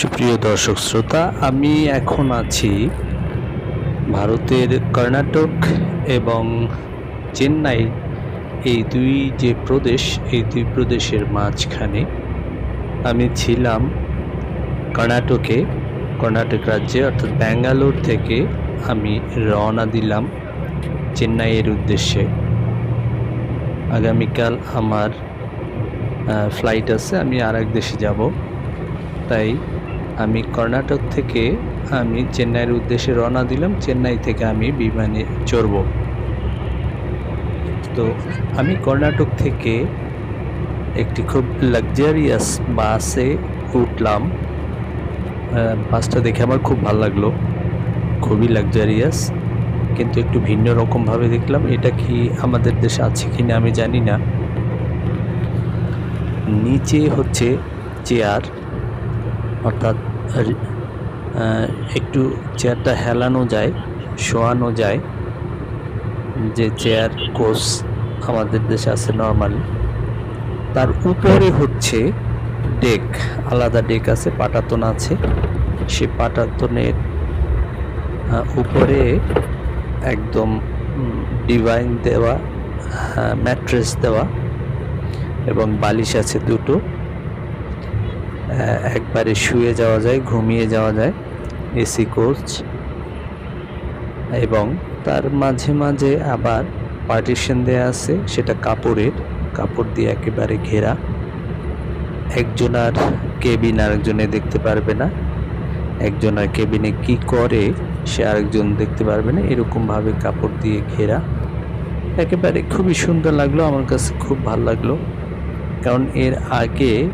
সুপ্রিয় দর্শক শ্রোতা, আমি এখন আছি ভারতের কর্ণাটক এবং চেন্নাই, এই দুই যে প্রদেশ, এই দুই প্রদেশের মাঝখানে। আমি ছিলাম কর্ণাটকে, কর্ণাটক রাজ্যে, অর্থাৎ ব্যাঙ্গালোর থেকে আমি রওনা দিলাম চেন্নাইয়ের উদ্দেশ্যে। আগামীকাল আমার ফ্লাইট আছে, আমি আর এক দেশে যাব। তাই আমি কর্ণাটক থেকে আমি চেন্নাইয়ের উদ্দেশ্যে রওনা দিলাম। চেন্নাই থেকে আমি বিমানে চড়ব। তো আমি কর্ণাটক থেকে একটি খুব লাক্সারিয়াস বাসে উঠলাম। বাসটা দেখে আমার খুব ভালো লাগল। খুবই লাক্সারিয়াস কিন্তু একটু ভিন্ন রকমভাবে দেখলাম। এটা কি আমাদের দেশে আছে কি না আমি জানি না। নিচে হচ্ছে চেয়ার, অর্থাৎ একটু চেয়ারটা হেলানো যায়, শোয়ানো যায়। যে চেয়ার কোচ আমাদের দেশে আছে নর্মাল তার উপরে হচ্ছে ডেক, আলাদা ডেক আছে, পাটাতন আছে। সে পাটাতনের উপরে একদম ডিভাইন দেওয়া ম্যাট্রেস দেওয়া এবং বালিশ আছে দুটো। একবারে শুয়ে যাওয়া যায়, ঘুমিয়ে যাওয়া যায় এসি কোচ। এবং তার মাঝে মাঝে আবার পার্টিশন দেয়া আছে, সেটা কাপড়ের কাপড় দিয়ে একেবারে ঘেরা। একজন আর কেবিন আরেকজনে দেখতে পারবে না। একজন আর কেবিনে কি করে, সে আরেকজন দেখতে পারবে না। এরকমভাবে কাপড় দিয়ে ঘেরা। একেবারে খুবই সুন্দর লাগল, আমার কাছে খুব ভালো লাগল। কারণ এর আগে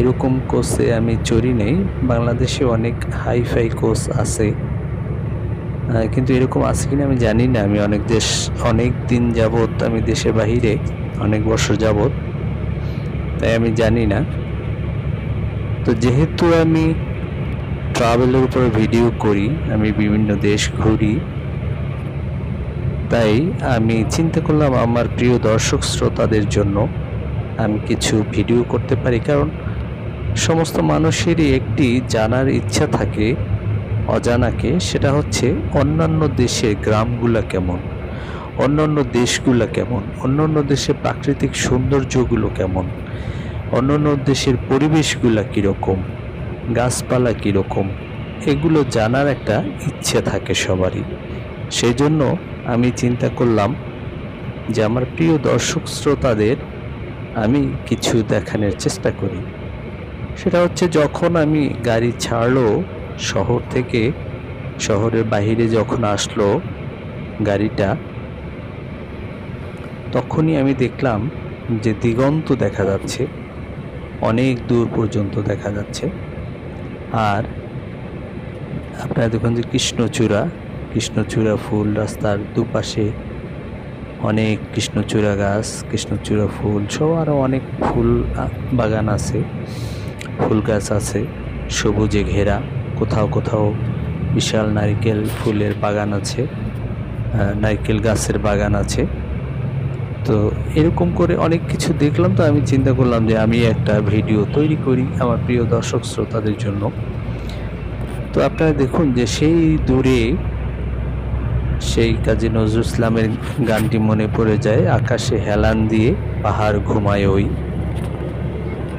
এরকম কোর্সে আমি চড়ি নেই। বাংলাদেশে অনেক হাই ফাই কোর্স আছে কিন্তু এরকম আছে কিনা আমি জানি না। আমি অনেক দেশ, অনেক দিন যাবৎ আমি দেশের বাহিরে, অনেক বছর যাবৎ। তাই আমি জানি না। তো যেহেতু আমি ট্রাভেলের উপরে ভিডিও করি, আমি বিভিন্ন দেশ ঘুরি, তাই আমি চিন্তা করলাম আমার প্রিয় দর্শক শ্রোতাদের জন্য আমি কিছু ভিডিও করতে পারি। কারণ সমস্ত মানুষেরই একটি জানার ইচ্ছা থাকে, অজানাকে, সেটা হচ্ছে অন্যান্য দেশের গ্রামগুলা কেমন, অন্যান্য দেশগুলা কেমন, অন্যান্য দেশের প্রাকৃতিক সৌন্দর্যগুলো কেমন, অন্যান্য দেশের পরিবেশগুলা কীরকম, গাছপালা কীরকম, এগুলো জানার একটা ইচ্ছে থাকে সবারই। সেই জন্য আমি চিন্তা করলাম যে আমার প্রিয় দর্শক শ্রোতাদের আমি কিছু দেখানোর চেষ্টা করি। সেটা হচ্ছে যখন আমি গাড়ি ছাড়লো শহর থেকে, শহরের বাইরে যখন আসলো গাড়িটা, তখনই আমি দেখলাম যে দিগন্ত দেখা যাচ্ছে, অনেক দূর পর্যন্ত দেখা যাচ্ছে। আর আপনারা দেখুন যে কৃষ্ণচূড়া কৃষ্ণচূড়া ফুল রাস্তার দুপাশে অনেক কৃষ্ণচূড়া গাছ, কৃষ্ণচূড়া ফুল সব আরও অনেক ফুল বাগান আছে। ফুল গাছ আছে, সবুজে ঘেরা, কোথাও কোথাও বিশাল নারকেল ফুলের বাগান আছে নারকেল গাছের বাগান আছে। তো এরকম করে অনেক কিছু দেখলাম তো আমি চিন্তা করলাম যে আমি একটা ভিডিও তৈরি করি আমার প্রিয় দর্শক শ্রোতাদের জন্য। তো আপনারা দেখুন যে সেই দূরে সেই কাজী নজরুল ইসলামের গানটি মনে পড়ে যায়, আকাশে হেলান দিয়ে পাহাড় ঘুমায় ওই।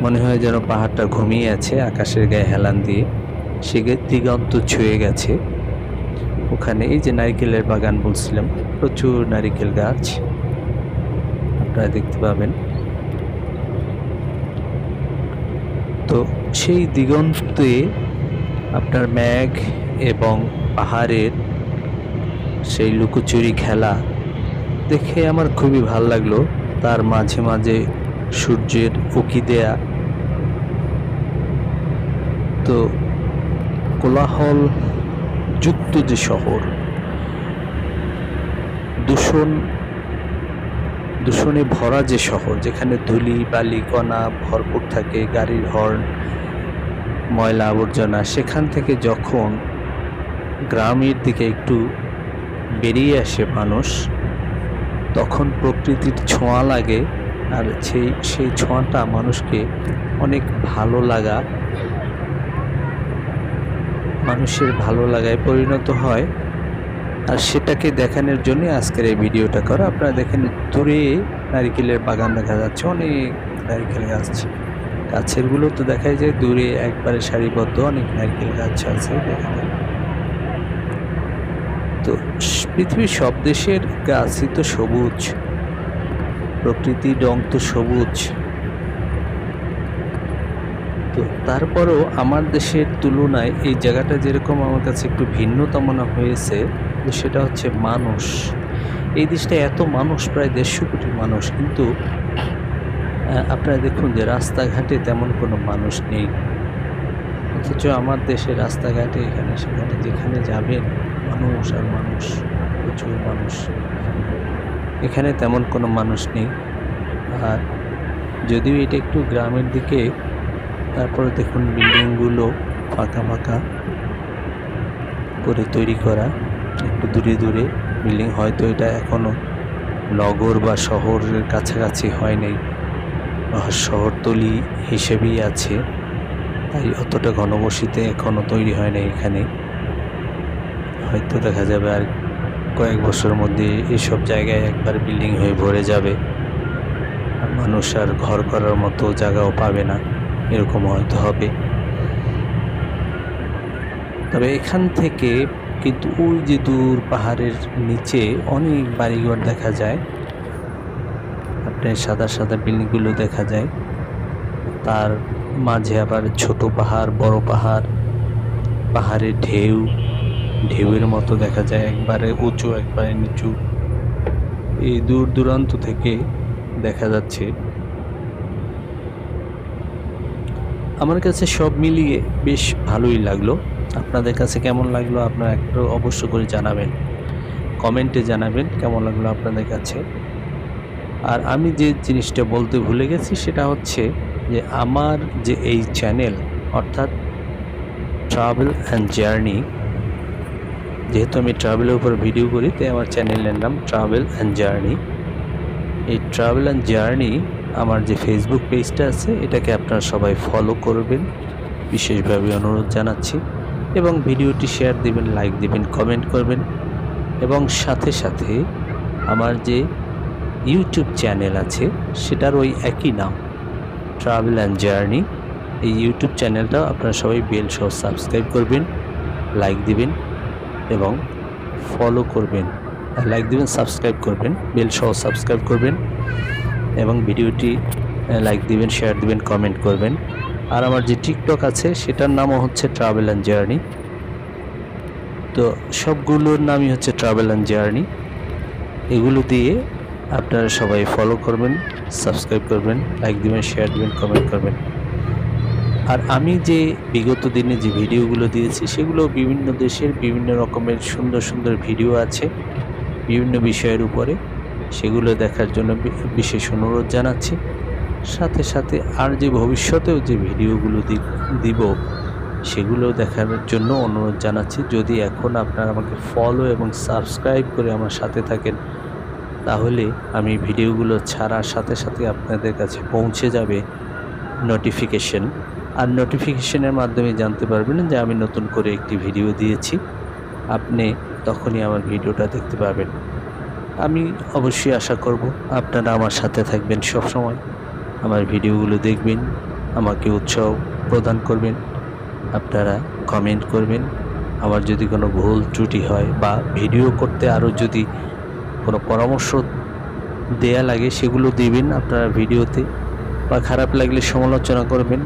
মনে হয় যেন পাহাড়টা ঘুমিয়ে আছে, আকাশের গায়ে হেলান দিয়ে। সে দিগন্ত ছুঁয়ে গেছে। ওখানে এই যে নারিকেলের বাগান বলছিলাম, প্রচুর নারিকেল গাছ। আপনারা দেখতে পাবেন। তো সেই দিগন্তে আপনার মেঘ এবং পাহাড়ের সেই লুকোচুরি খেলা দেখে আমার খুবই ভালো লাগল। তার মাঝে মাঝে সূর্যের উকি দেয়া তো কোলাহল যুক্ত যে শহর, দূষণ, দূষণে ভরা যে শহর, যেখানে ধুলি, বালি, কণা ভরপুর থাকে, গাড়ির হর্ন, ময়লা আবর্জনা, সেখান থেকে যখন গ্রামের দিকে একটু বেরিয়ে আসে মানুষ, তখন প্রকৃতির ছোঁয়া লাগে, আর সেই সেই ছোঁয়াটা মানুষকে অনেক ভালো লাগা মানুষের ভালো লাগায় পরিণত হয়। আর সেটাকে দেখানোর জন্য আজকের এই ভিডিওটা করা। আপনারা দেখেন দূরে নারিকেলের বাগান দেখা যাচ্ছে, অনেক নারিকেল গাছ। গাছেরগুলো তো দেখাই যায় দূরে একবারে সারিবদ্ধ অনেক নারকেল গাছ আছে তো পৃথিবীর সব দেশের গাছই তো সবুজ। প্রকৃতির রং তো সবুজ। তো তারপরও আমার দেশের তুলনায় এই জায়গাটা যেরকম আমার কাছে একটু ভিন্নতা মনে হয়েছে সেটা হচ্ছে মানুষ। এই দেশটা এত মানুষ, প্রায় দেড়শো কোটি মানুষ, কিন্তু আপনারা দেখুন যে রাস্তাঘাটে তেমন কোনো মানুষ নেই। অথচ আমার দেশে রাস্তাঘাটে এখানে সেখানে যেখানে যাবেন, মানুষ আর মানুষ, প্রচুর মানুষ। এখানে তেমন কোনো মানুষ নেই। আর যদিও এটা একটু গ্রামের দিকে তারপরে দেখুন বিল্ডিংগুলো ফাঁকা ফাঁকা করে তৈরি করা। একটু দূরে দূরে বিল্ডিং, হয়তো এটা এখনও নগর বা শহরের কাছাকাছি হয় নাই শহরতলি হিসেবেই আছে, তাই অতটা ঘনবসতিতে এখনও তৈরি হয় নাই এখানে। হয়তো দেখা যাবে আর কয়েক বছরের মধ্যে এসব জায়গায় একবার বিল্ডিং হয়ে ভরে যাবে। মানুষ আর ঘর করার মতো জায়গাও পাবে না। এরকম হয়তো হবে। তবে এখান থেকে কিন্তু ওই যে দূর পাহাড়ের নিচে অনেক বাড়িঘর দেখা যায়। আপনার সাদা সাদা বিল্ডিংগুলো দেখা যায়। তার মাঝে আবার ছোট পাহাড়, বড় পাহাড়, পাহাড়ের ঢেউ, ঢেউয়ের মতো দেখা যায়, একবারে উঁচু, একবারে নিচু। এই দূর দূরান্ত থেকে দেখা যাচ্ছে আমার কাছে সব মিলিয়ে বেশ ভালোই লাগল। আপনাদের কাছে কেমন লাগল আপনারা একটু অবশ্য করে জানাবেন। কমেন্টে জানাবেন কেমন লাগল আপনাদের কাছে। আর আমি যে জিনিসটা বলতে ভুলে গেছি সেটা হচ্ছে যে আমার যে এই চ্যানেল, অর্থাৎ ট্রাভেল অ্যান্ড জার্নি যেহেতু আমি ট্রাভেলের উপর ভিডিও করি, তাই আমার চ্যানেলের নাম ট্রাভেল অ্যান্ড জার্নি এই ট্রাভেল অ্যান্ড জার্নি আমার যে ফেসবুক পেজটা আছে, এটাকে আপনারা সবাই ফলো করবেন। বিশেষভাবে অনুরোধ জানাচ্ছি। এবং ভিডিওটি শেয়ার দিবেন লাইক দিবেন কমেন্ট করবেন। এবং সাথে সাথে আমার যে ইউটিউব চ্যানেল আছে, সেটার ওই একই নাম ট্রাভেল অ্যান্ড জার্নি এই ইউটিউব চ্যানেলটা আপনারা সবাই বেল সহ সাবস্ক্রাইব করবেন লাইক দিবেন এবং ফলো করবেন। লাইক দিবেন সাবস্ক্রাইব করবেন বেল সহ সাবস্ক্রাইব করবেন। এবং ভিডিওটি লাইক দিবেন শেয়ার দিবেন কমেন্ট করবেন। আর আমার যে টিকটক আছে, সেটার নামও হচ্ছে ট্রাভেল অ্যান্ড জার্নি তো সবগুলোর নামই হচ্ছে ট্রাভেল অ্যান্ড জার্নি এগুলো দিয়ে আপনারা সবাই ফলো করবেন সাবস্ক্রাইব করবেন লাইক দিবেন শেয়ার দিবেন কমেন্ট করবেন। আর আমি যে বিগত দিনে যে ভিডিওগুলো দিয়েছি সেগুলো বিভিন্ন দেশের বিভিন্ন রকমের সুন্দর সুন্দর ভিডিও আছে, বিভিন্ন বিষয়ের উপরে। সেগুলো দেখার জন্য বিশেষ অনুরোধ জানাচ্ছি। সাথে সাথে আর যে ভবিষ্যতেও যে ভিডিওগুলো দিব, সেগুলো দেখার জন্য অনুরোধ জানাচ্ছি। যদি এখন আপনারা আমাকে ফলো এবং সাবস্ক্রাইব করে আমার সাথে থাকেন, তাহলে আমি ভিডিওগুলো ছাড়ার সাথে সাথে আপনাদের কাছে পৌঁছে যাবে নোটিফিকেশন আর নোটিফিকেশনের মাধ্যমে জানতে পারবেন যে আমি নতুন করে একটি ভিডিও দিয়েছি। আপনি তখনই আমার ভিডিওটা দেখতে পাবেন। আমি অবশ্যই আশা করব আপনারা আমার সাথে থাকবেন সব সময় আমার ভিডিওগুলো দেখবেন, আমাকে উৎসাহ প্রদান করবেন, আপনারা কমেন্ট করবেন। আমার যদি কোনো ভুল ত্রুটি হয় বা ভিডিও করতে আরও যদি কোনো পরামর্শ দেয়া লাগে, সেগুলো দিবেন আপনারা ভিডিওতে। বা খারাপ লাগলে সমালোচনা করবেন,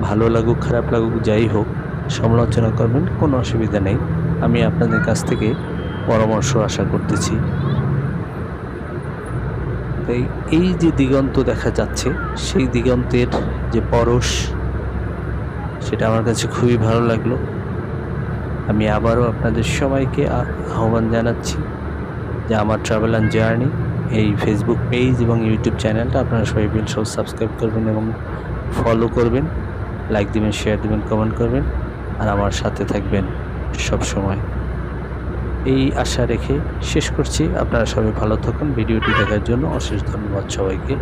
ভালো লাগুক, খারাপ লাগুক, যাই হোক, সমালোচনা করবেন, কোনো অসুবিধা নেই। আমি আপনাদের কাছ থেকে পরামর্শ আশা করতেছি। তাই এই যে দিগন্ত দেখা যাচ্ছে, সেই দিগন্তের যে পরশ, সেটা আমার কাছে খুবই ভালো লাগল। আমি আবারও আপনাদের সবাইকে আহ্বান জানাচ্ছি যে আমার ট্রাভেল অ্যান্ড জার্নি এই ফেসবুক পেজ এবং ইউটিউব চ্যানেলটা আপনারা সবাই বেল সব সাবস্ক্রাইব করবেন এবং ফলো করবেন লাইক দিবেন শেয়ার দিবেন কমেন্ট করবেন, আর আমার সাথে থাকবেন সব সময় এই আশা রেখে শেষ করছি। আপনারা সবাই ভালো থাকুন। ভিডিওটি দেখার জন্য অশেষ ধন্যবাদ সবাইকে।